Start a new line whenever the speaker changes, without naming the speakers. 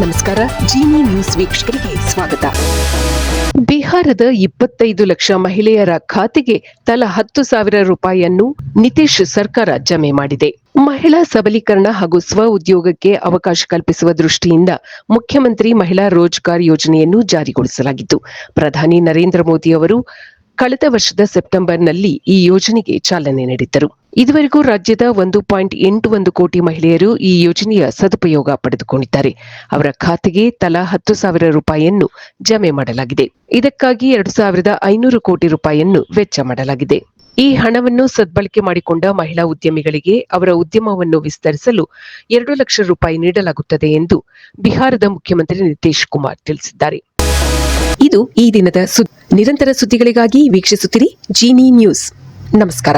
ನಮಸ್ಕಾರ, ಜಿನಿ ನ್ಯೂಸ್ ವೀಕ್ಷಕರಿಗೆ ಸ್ವಾಗತ. ಬಿಹಾರದ ಇಪ್ಪತ್ತೈದು ಲಕ್ಷ ಮಹಿಳೆಯರ ಖಾತೆಗೆ ತಲಾ ಹತ್ತು ಸಾವಿರ ರೂಪಾಯಿಯನ್ನು ನಿತೀಶ್ ಸರ್ಕಾರ ಜಮೆ ಮಾಡಿದೆ. ಮಹಿಳಾ ಸಬಲೀಕರಣ ಹಾಗೂ ಸ್ವ ಉದ್ಯೋಗಕ್ಕೆ ಅವಕಾಶ ಕಲ್ಪಿಸುವ ದೃಷ್ಟಿಯಿಂದ ಮುಖ್ಯಮಂತ್ರಿ ಮಹಿಳಾ ರೋಜ್ಗಾರ್ ಯೋಜನೆಯನ್ನು ಜಾರಿಗೊಳಿಸಲಾಗಿತ್ತು. ಪ್ರಧಾನಿ ನರೇಂದ್ರ ಮೋದಿ ಅವರು ಕಳೆದ ವರ್ಷದ ಸೆಪ್ಟೆಂಬರ್ನಲ್ಲಿ ಈ ಯೋಜನೆಗೆ ಚಾಲನೆ ನೀಡಿದ್ದರು. ಇದುವರೆಗೂ ರಾಜ್ಯದ ಒಂದು ಪಾಯಿಂಟ್ ಎಂಟು ಒಂದು ಕೋಟಿ ಮಹಿಳೆಯರು ಈ ಯೋಜನೆಯ ಸದುಪಯೋಗ ಪಡೆದುಕೊಂಡಿದ್ದಾರೆ. ಅವರ ಖಾತೆಗೆ ತಲಾ ಹತ್ತು ಸಾವಿರ ರೂಪಾಯಿಯನ್ನು ಜಮೆ ಮಾಡಲಾಗಿದೆ. ಇದಕ್ಕಾಗಿ ಎರಡು ಸಾವಿರದ ಐನೂರು ಕೋಟಿ ರೂಪಾಯಿಯನ್ನು ವೆಚ್ಚ ಮಾಡಲಾಗಿದೆ. ಈ ಹಣವನ್ನು ಸದ್ಬಳಕೆ ಮಾಡಿಕೊಂಡ ಮಹಿಳಾ ಉದ್ಯಮಿಗಳಿಗೆ ಅವರ ಉದ್ಯಮವನ್ನು ವಿಸ್ತರಿಸಲು ಎರಡು ಲಕ್ಷ ರೂಪಾಯಿ ನೀಡಲಾಗುತ್ತದೆ ಎಂದು ಬಿಹಾರದ ಮುಖ್ಯಮಂತ್ರಿ ನಿತೀಶ್ ಕುಮಾರ್ ತಿಳಿಸಿದ್ದಾರೆ. ಇದು ಈ ದಿನದ ಸುದ್ ನಿರಂತರ ಸುದ್ದಿಗಳಿಗಾಗಿ ವೀಕ್ಷಿಸುತ್ತಿರಿ ಜೀನಿ ನ್ಯೂಸ್. ನಮಸ್ಕಾರ.